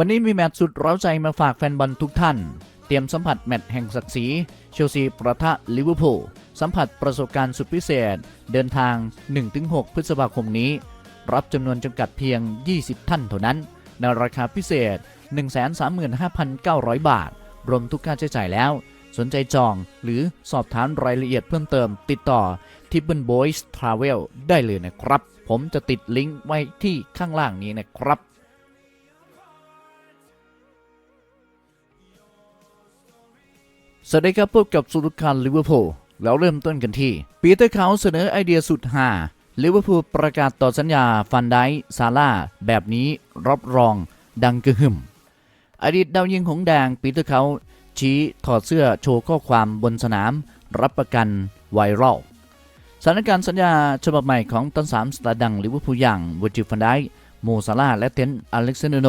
วันนี้มีแมตช์สุดเร้าใจมาฝากแฟนบอลทุกท่าน เตรียมสัมผัสแมตช์แห่งศักดิ์ศรีเชลซีประทะลิเวอร์พูลสัมผัสประสบการณ์สุดพิเศษ เดินทาง 1-6 พฤษภาคมนี้ รับจำนวนจำกัดเพียง 20 ท่านเท่านั้น ในราคาพิเศษ 135,900 บาท รวมทุกค่าใช้จ่ายแล้ว สนใจจองหรือสอบถามรายละเอียดเพิ่มเติม ติดต่อ t i b b l Boys Travel ได้เลยนะครับ ผมจะติดลิงก์ไว้ที่ข้างล่างนี้นะครับ สวัสดีครับพบกับสุรุคันลิเวอร์พูลแล้วเริ่มต้นกันที่ ปีเตอร์เขาเสนอไอเดียสุดฮาลิเวอร์พูลประกาศต่อสัญญาฟันไดซาร่าแบบนี้รับรองดังกระหึ่ม อดีตดาวยิงของแดงปีเตอร์เขาชี้ถอดเสื้อโชว์ข้อความบนสนาม รับประกันไวรัลสถานการณ์สัญญาฉบับใหม่ของตันสามสตาร์ดังลิเวอร์พูลอย่างวจิฟันไดโมซาร่าและเทนอเล็กซานโน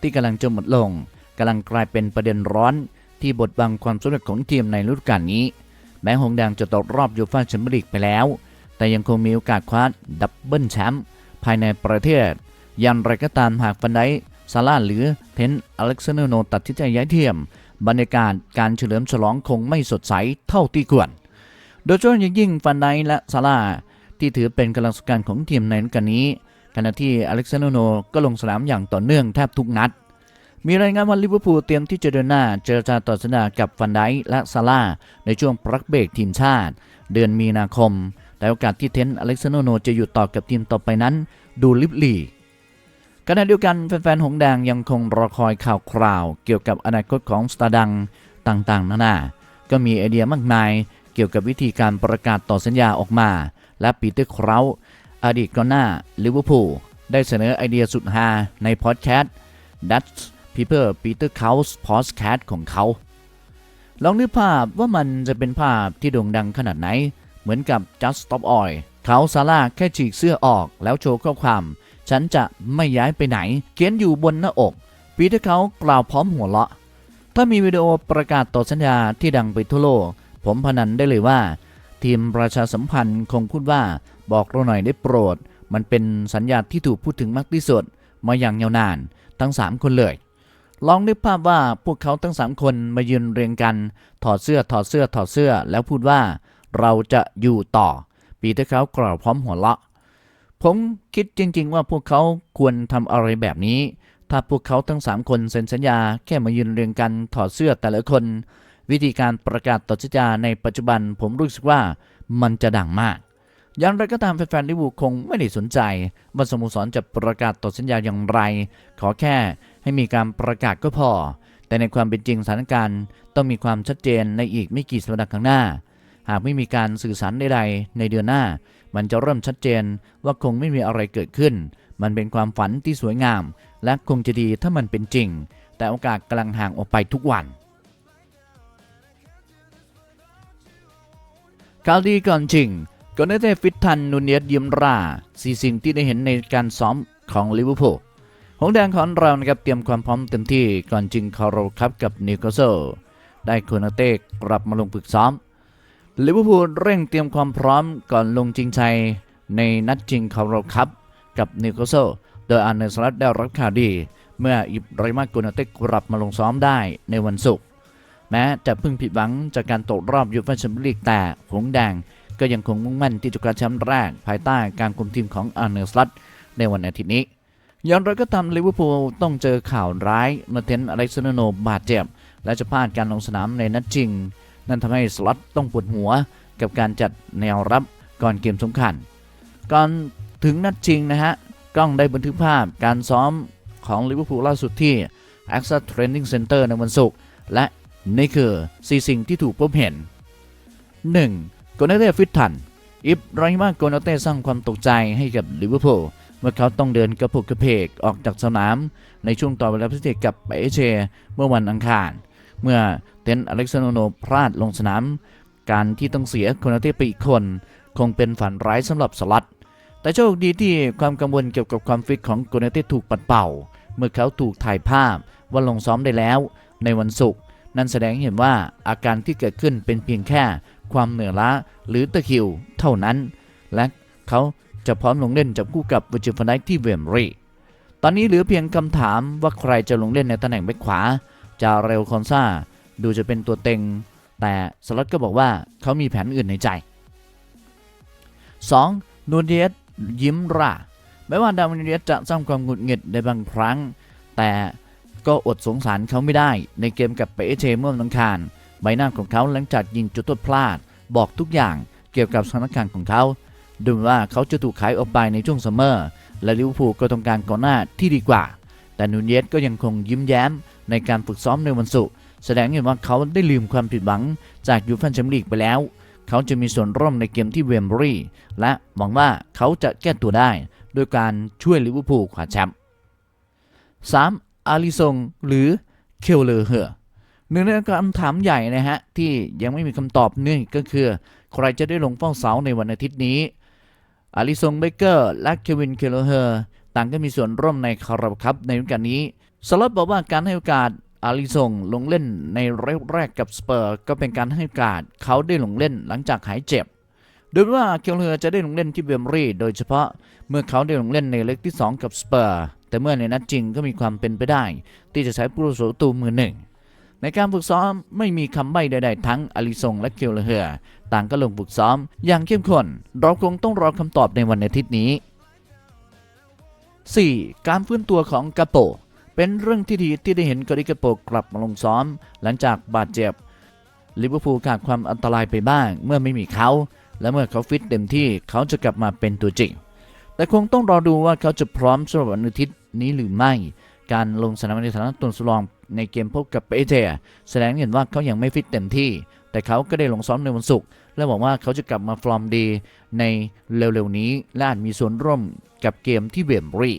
ที่กำลังจะหมดลงกำลังกลายเป็นประเด็นร้อน ที่บดบังความสำเร็จของทีมในฤดูกาลนี้ แม้หงแดงจะตกรอบยูฟ่าแชมเปี้ยนลีกไปแล้ว แต่ยังคงมีโอกาสคว้าดับเบิลแชมป์ภายในประเทศ อย่างไรก็ตามหากฟันไดซาร่าหรือเทนอเล็กซานโนตัดที่จะย้ายทีมบรรยากาศการเฉลิมฉลองคงไม่สดใสเท่าที่ควร โดยเฉพาะอย่างยิ่งฟันไดและซาร่าที่ถือเป็นกำลังสำคัญของทีมในฤดูกาลนี้ขณะที่อเล็กซานโนก็ลงสนามอย่างต่อเนื่องแทบทุกนัด มีรายงานว่าลิเวอร์พูลเตรียมที่จะเดินหน้าเจรจาต่อสัญญากับฟันไดและซาร่าในช่วงปรักเบรกทีมชาติ เดือนมีนาคม แต่โอกาสที่เทนต์อเล็กซานโนจะอยู่ต่อกับทีมต่อไปนั้น ดูลิบลีขณะเดียวกันแฟนๆ หงส์แดงยังคงรอคอยข่าวคราว เกี่ยวกับอนาคตของสตาร์ดังต่างๆ นานา ก็มีไอเดียมากมายเกี่ยวกับวิธีการประกาศต่อสัญญาออกมา และปีเตอร์คราวอดีตกองหน้าลิเวอร์พูลได้เสนอไอเดียสุดฮาในพอดแคสต์ Dutch People Peter k a u s Podcast ของเขา ลองนึกภาพว่ามันจะเป็นภาพที่โด่งดังขนาดไหน เหมือนกับ Just Stop Oil เขาซาร่าแค่ฉีกเสื้อออกแล้วโชว์ข้อความ ฉันจะไม่ย้ายไปไหน เขียนอยู่บนหน้าอก ปีเตอร์เขากล่าวพร้อมหัวเราะ ถ้ามีวิดีโอประกาศต่อสัญญาที่ดังไปทั่วโลก ผมพนันได้เลยว่า ทีมประชาสัมพันธ์คงพูดว่าบอกเราหน่อยได้โปรด มันเป็นสัญญาที่ถูกพูดถึงมากที่สุด มาอย่างยาวนาน ทั้ง 3 คนเลย ลองนึกภาพว่าพวกเขาทั้ง3คนมายืนเรียงกัน ถอดเสื้อถอดเสื้อถอดเสื้อแล้วพูดว่า เราจะอยู่ต่อ ปีเตอร์เขากล่าวพร้อมหัวเราะ ผมคิดจริง ๆ ว่าพวกเขาควรทำอะไรแบบนี้ ถ้าพวกเขาทั้ง3คนเซ็นสัญญาแค่มายืนเรียงกันถอดเสื้อแต่ละคน วิธีการประกาศต่อสัญญาในปัจจุบันผมรู้สึกว่ามันจะดังมากอย่างไรก็ตามแฟนๆลิเวอร์พูลคงไม่ได้สนใจว่าสโมสรจะประกาศต่อสัญญาอย่างไร ขอแค่ ให้มีการประกาศก็พอ แต่ในความเป็นจริงสถานการณ์ต้องมีความชัดเจนในอีกไม่กี่สัปดาห์ข้างหน้า หากไม่มีการสื่อสารใดๆในเดือนหน้า มันจะเริ่มชัดเจนว่าคงไม่มีอะไรเกิดขึ้น มันเป็นความฝันที่สวยงาม และคงจะดีถ้ามันเป็นจริง แต่โอกาสกำลังห่างออกไปทุกวันข่าวดีก่อนจริงก่อนหน้านี้ฟิตทันนูเนียสเยียมราสี่สิ่งที่ได้เห็นในการซ้อมของลิเวอร์พูล หงแดงของเรานะครับเตรียมความพร้อมเต็มที่ก่อนจริงคาร์โรครับกับนิวคาสเซิลได้โคนาเต้กลับมาลงฝึกซ้อมลิเวอร์พูลเร่งเตรียมความพร้อมก่อนลงจริงชัยในนัดจริงคาร์โรครับกับนิวคาสเซิลโดยอันเนสลัดได้รับข่าวดี เมื่ออิบราฮิมาโกนาเต้กลับมาลงซ้อมได้ในวันศุกร์แม้จะพิ่งผิดหวังจากการตกรอบยูฟ่าแชมเปี้ยนลีกแต่หงแดงก็ยังคงมุ่งมั่นที่จะคว้าแชมป์แรกภายใต้การคุมทีมของอาร์เนอร์สลัดในวันอาทิตย์นี้ อย่างไรก็ตามลิเวอร์พูลต้องเจอข่าวร้ายมื่อเทนอเล็กซานโนบาดเจ็บ และจะพลาดการลงสนามในนัดจริง นั่นทำให้สล็อตต้องปวดหัวกับการจัดแนวรับก่อนเกมสำคัญ ก่อนถึงนัดจริงนะฮะ กล้องได้บันทึกภาพการซ้อมของลิเวอร์พูลล่าสุดที่ AXA Training Center ในวันศุกร์และนี่คือสี่สิ่งที่ถูกพบเห็น 1. โกนาเต้ฟิตทัน อิบราฮิมาโกนาเต้สร้างความตกใจให้กับลิเวอร์พูล เมื่อเขาต้องเดินกระปุกกระเพกออกจากสนาม ในช่วงต่อเวลาพิเศษกับเปเชเมื่อวันอังคาร เมื่อเทนอเล็กซานโนพลาดลงสนาม การที่ต้องเสียโกนเต้ไปอีกคน คงเป็นฝันร้ายสำหรับสลัด แต่โชคดีที่ความกังวลเกี่ยวกับความฟิตของโกนเต้ถูกปัดเป่า เมื่อเขาถูกถ่ายภาพว่าลงซ้อมได้แล้ว ในวันศุกร์นั่นแสดงให้เห็นว่าอาการที่เกิดขึ้นเป็นเพียงแค่ความเหนื่อยล้าหรือตะคิวเท่านั้น และเขา จะพร้อมลงเล่นจับคู่กับวิจิฟันไดที่เวมรีตอนนี้เหลือเพียงคำถามว่าใครจะลงเล่นในตำแหน่งแบ็คขวา จะเร็วคอนซาดูจะเป็นตัวเต็ง แต่สล็อตก็บอกว่าเขามีแผนอื่นในใจ 2. นูนเดียสยิ้มร่าแม้ว่าดาวนูนเดียสจะสร้างความหงุดหงิดในบางครั้ง แต่ก็อดสงสารเขาไม่ได้ ในเกมกับเปเชเมื่อวันอังคารใบหน้าของเขาหลังจากยิงจุดโทษพลาด บอกทุกอย่างเกี่ยวกับสถานการณ์ของเขา ดูเหมือนว่าเขาจะถูกขายออกไปในช่วงซัมเมอร์และลิเวอร์พูลก็ต้องการกองหน้าที่ดีกว่า แต่นูนเยสก็ยังคงยิ้มแย้มในการฝึกซ้อมในวันศุกร์แสดงเห็นว่าเขาได้ลืมความผิดหวังจากยูฟ่าแชมเปี้ยนลีกไปแล้ว เขาจะมีส่วนร่วมในเกมที่เวมบรีและหวังว่าเขาจะแก้ตัวได้โดยการช่วยลิเวอร์พูลคว้าแชมป์ 3. อาริซงหรือเคลเลอร์เฮอร์หนึ่งในคำถามใหญ่นะฮะที่ยังไม่มีคำตอบนี่งก็คือ ใครจะได้ลงเฝ้าเสาในวันอาทิตย์นี้ อาริซงเบเกอร์และเควินเคลเลเฮอร์ต่างก็มีส่วนร่วมในคาราบคัพในฤดูกาลนี้สลับบอกว่าการให้โอกาสอาริซงลงเล่นในเรกแรกกับสเปอร์ก็เป็นการให้โอกาสเขาได้ลงเล่นหลังจากหายเจ็บ โดยว่าเคโลเลอร์จะได้ลงเล่นที่เบมรีโดยเฉพาะเมื่อเขาได้ลงเล่นในเล็กที่ 2 กับสเปอร์แต่เมื่อในนัดจริงก็มีความเป็นไปได้ ที่จะใช้ผู้รักษาตูมือหนึ่ง ในการฝึกซ้อมไม่มีคำใบ้ใดๆทั้งอาริซงและเคลเลอร์ต่างก็ลงฝึกซ้อมอย่างเข้มข้นเราคงต้องรอคำตอบในวันอาทิตย์นี้ 4. การฟื้นตัวของกาโป เป็นเรื่องที่ดีที่ได้เห็นกอริกาโปกลับมาลงซ้อม หลังจากบาดเจ็บลิเวอร์พูลขาดความอันตรายไปบ้าง เมื่อไม่มีเขา และเมื่อเขาฟิตเต็มที่เขาจะกลับมาเป็นตัวจริง แต่คงต้องรอดูว่าเขาจะพร้อมสำหรับวันอาทิตย์นี้หรือไม่ การลงสนามในฐานะตัวสำรอง ในเกมพบกับเปเทแสดงเห็นว่าเขายังไม่ฟิตเต็มที่ แต่เขาก็ได้ลงซ้อมในวันศุกร์และหวังว่าเขาจะกลับมาฟอร์มดีในเร็วๆนี้และอาจมีส่วนร่วมกับเกมที่เวมบรี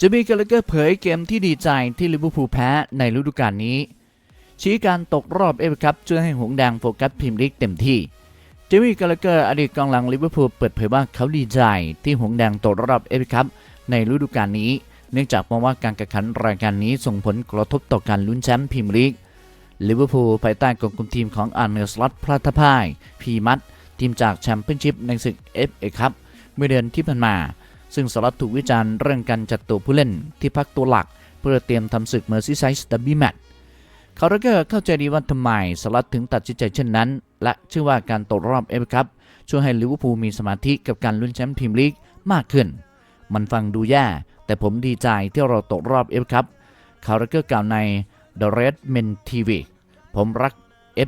จะมีกาลเกอร์เผยเกมที่ดีใจที่ลิเวอร์พูลแพ้ในฤดูกาลนี้ ชี้การตกรอบเอฟเอคัพช่วยให้หงแดงโฟกัสพรีเมียร์ลีกเต็มที่ เจมี่กาลเกอร์อดีตกองหลังลิเวอร์พูลเปิดเผยว่าเขาดีใจที่หงแดงตกรอบเอฟคัพในฤดูกาลนี้ เนื่องจากมองว่าการแข่งขันรายการนี้ส่งผลกระทบต่อการลุ้นแชมป์พรีเมียร์ลีกลิเวอร์พูลภายใต้กองคุมทีมของอาร์เนสลอตพลาทพายพีมัตทีมจากแชมเปี้ยนชิพในศึกเอฟเอคัพเมื่อเดือนที่ผ่านมา ซึ่งสล็อตถูกวิจารณ์เรื่องการจัดตัวผู้เล่นที่พักตัวหลัก เพื่อเตรียมทำศึกเมอร์ซีไซส์ดับบี้แมตช์ คาร์เกอร์เข้าใจดีว่าทำไมสล็อตถึงตัดสินใจเช่นนั้น และเชื่อว่าการตกรอบเอฟคัพช่วยให้ลิเวอร์พูลมีสมาธิกับการลุ้นแชมป์พรีเมียร์ลีกมากขึ้น มันฟังดูแย่ แต่ผมดีใจที่เราตกรอบเอฟคัพคาร์เกอร์กล่าวใน The Red Men TV ผมรัก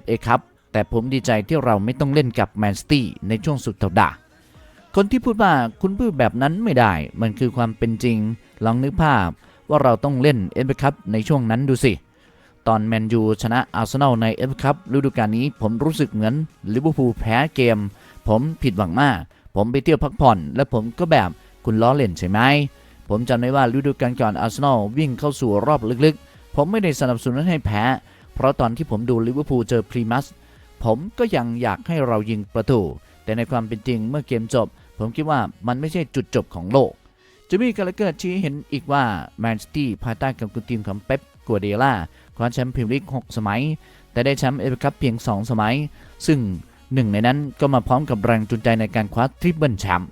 FA ครับแต่ผมดีใจที่เราไม่ต้องเล่นกับแมนสตี้ในช่วงสุดสัปดาห์คนที่พูดว่าคุณพูดแบบนั้นไม่ได้ มันคือความเป็นจริง ลองนึกภาพว่าเราต้องเล่น FA ครับในช่วงนั้นดูสิ ตอนแมนยูชนะอาร์เซนอลใน FA ครับฤดูกาลนี้ผมรู้สึกเหมือนลิเวอร์พูลแพ้เกม ผมผิดหวังมาก ผมไปเที่ยวพักผ่อน และผมก็แบบคุณล้อเล่นใช่ไหม ผมจำได้ว่าฤดูกาลก่อนอาร์เซนอลวิ่งเข้าสู่รอบลึกๆ ผมไม่ได้สนับสนุนให้แพ้ เพราะตอนที่ผมดูลิเวอร์พูลเจอพรีมัสผมก็ยังอยากให้เรายิงประตู แต่ในความเป็นจริงเมื่อเกมจบ ผมคิดว่ามันไม่ใช่จุดจบของโลกจะมีกาลเกอร์ชี้เห็นอีกว่าแมนซิตี้ภายใต้การคุมทีมของเป๊ปกัวเดล่า คว้าแชมป์พรีเมียร์ลีก 6 สมัย แต่ได้แชมป์เอฟเอคัพเพียง 2 สมัย ซึ่งหนึ่งในนั้นก็มาพร้อมกับแรงจูงใจในการคว้าทริปเปิลแชมป์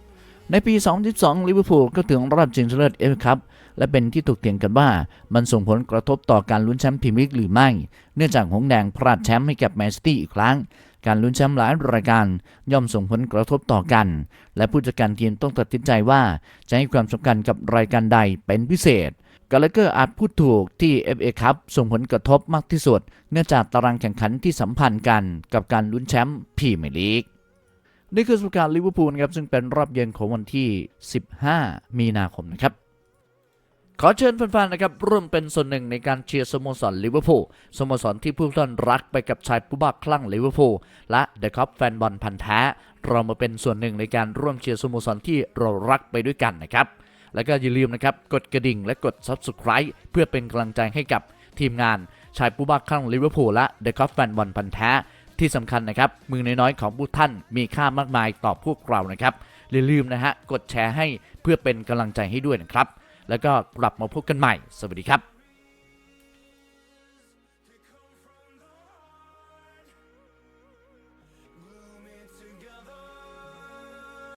ในปี 2012 ลิเวอร์พูลก็ถึงรอบชิงชนะเลิศเอฟเอคัพและเป็นที่ถกเถียงกันว่ามันส่งผลกระทบต่อการลุ้นแชมป์พรีเมียร์ลีกหรือไม่ เนื่องจากหงแดงพลาดแชมป์ให้กับแมนซิตี้อีกครั้ง การลุ้นแชมป์หลายรายการย่อมส่งผลกระทบต่อกัน และผู้จัดการทีมต้องตัดสินใจว่าจะให้ความสำคัญกับรายการใดเป็นพิเศษ กาลเกอร์อาจพูดถูกที่ FA ครับส่งผลกระทบมากที่สุด เนื่องจากตารางแข่งขันที่สัมพันธ์กันกับการลุ้นแชมป์พรีเมียร์ลีกนี่คือสุการลิเวอร์พูลครับซึ่งเป็นรอบเย็นของวันที่ 15 มีนาคมนะครับ ขอเชิญแฟนๆนะครับร่วมเป็นส่วนหนึ่งในการเชียร์สโมสรลิเวอร์พูลสโมสรที่ผู้ท่านรักไปกับชายผู้บ้าคลั่งลิเวอร์พูลและเดอะคัพแฟนบอลพันธ์แท้ เรามาเป็นส่วนหนึ่งในการร่วมเชียร์สโมสรที่เรารักไปด้วยกันนะครับ แล้วก็อย่าลืมนะครับกดกระดิ่งและกด Subscribe เพื่อเป็นกำลังใจให้กับทีมงานชายผู้บ้าคลั่งลิเวอร์พูลและเดอะคอฟแฟนบอลพันธ์แท้ที่สำคัญนะครับ มือน้อยๆของผู้ท่านมีค่ามากมายต่อพวกเรานะครับอย่าลืมนะฮะกดแชร์ให้เพื่อเป็นกำลังใจให้ด้วยนะครับ แล้วก็กลับมาพบกันใหม่ สวัสดีครับ